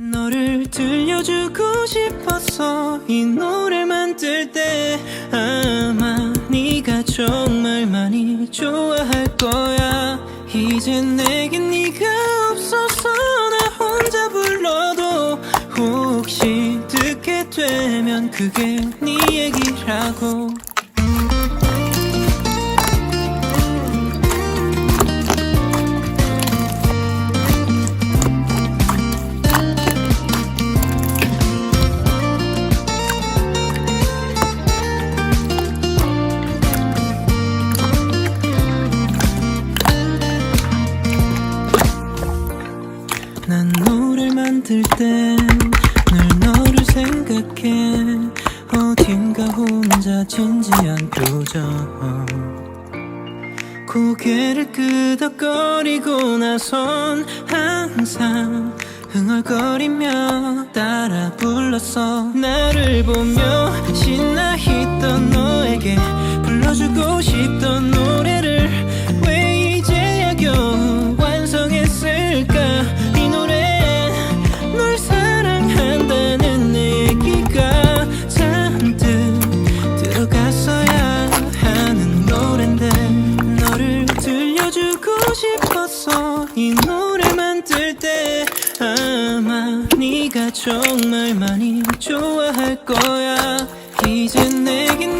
너를 들려주고 싶었어 이 노래 만들 때 아마 네가 정말 많이 좋아할 거야. 이제 내겐 네가 없어서 나 혼자 불러도 혹시 듣게 되면 그게 네 얘기라고 난 노래를 만들 땐 늘 너를 생각해. 어딘가 혼자 진지한 표정. 고개를 끄덕거리고 나선 항상 흥얼거리며 따라 불렀어 나를 보며 싶었어. 이 노래 만들 때 아마 네가 정말 많이 좋아할 거야. 이제 내겐